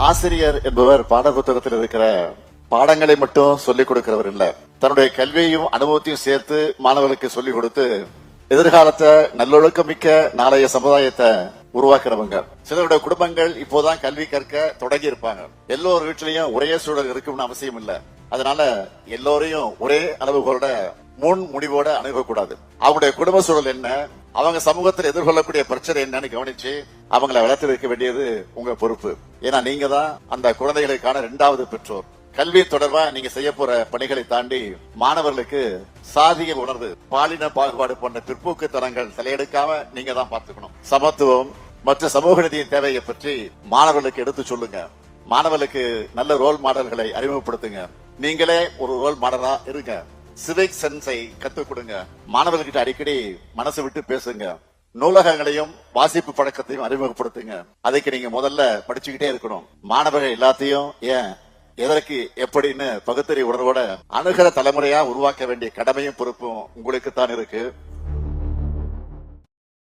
ஆசிரியர் என்பவர் பாட புத்தகத்தில் இருக்கிற பாடங்களை மட்டும் சொல்லிக் கொடுக்கிறவர் இல்ல. தன்னுடைய கல்வியையும் அனுபவத்தையும் சேர்த்து மாணவர்களுக்கு சொல்லிக் கொடுத்து எதிர்காலத்தை நல்லொழுக்கமிக்க நாளைய சமுதாயத்தை உருவாக்குறவங்க. சிலருடைய குடும்பங்கள் இப்போதான் கல்வி கற்க தொடங்கி இருப்பாங்க. எல்லோர் வீட்லயும் ஒரே சூழல் இருக்கும்னு அவசியம் இல்ல. அதனால எல்லோரையும் ஒரே அளவுகளோட முன் முடிவோட அணுகக்கூடாது. அவங்களுடைய குடும்ப சூழல் என்ன? அவங்க சமூகத்தில் எதிர்கொள்ளக்கூடிய பிரச்சனை என்னன்னு கவனிச்சு அவங்கள வளர்த்து வைக்க வேண்டியது உங்க பொறுப்பு. ஏன்னா நீங்க தான் அந்த குழந்தைகளுக்கான இரண்டாவது பெற்றோர். கல்வி தொடர்பா நீங்க செய்ய போற பணிகளை தாண்டி மாணவர்களுக்கு சாதிய உணர்வு பாலின பாகுபாடு போன்ற பிற்போக்கு தரங்கள் தலையெடுக்காம நீங்க தான் பார்த்துக்கணும். சமத்துவம் மற்ற சமூக நிதியின் தேவையை பற்றி மாணவர்களுக்கு எடுத்து சொல்லுங்க. மாணவர்களுக்கு நல்ல ரோல் மாடல்களை அறிமுகப்படுத்துங்க. நீங்களே ஒரு ரோல் மாடலா இருங்க. சிவிக் சென்ஸை கத்துக் கொடுங்க. மாணவர்கிட்ட அடிக்கடி மனசு விட்டு பேசுங்க. நூலகங்களையும் வாசிப்பு பழக்கத்தையும் அறிமுகப்படுத்துங்க. அதுக்கு நீங்க முதல்ல படிச்சுக்கிட்டே இருக்கணும். மாணவர்கள் எல்லாத்தையும் ஏன் எதற்கு எப்படின்னு பகுத்தறி உணர்வோட அணுகிற தலைமுறையா உருவாக்க வேண்டிய கடமையும் பொறுப்பும் உங்களுக்கு தான் இருக்கு.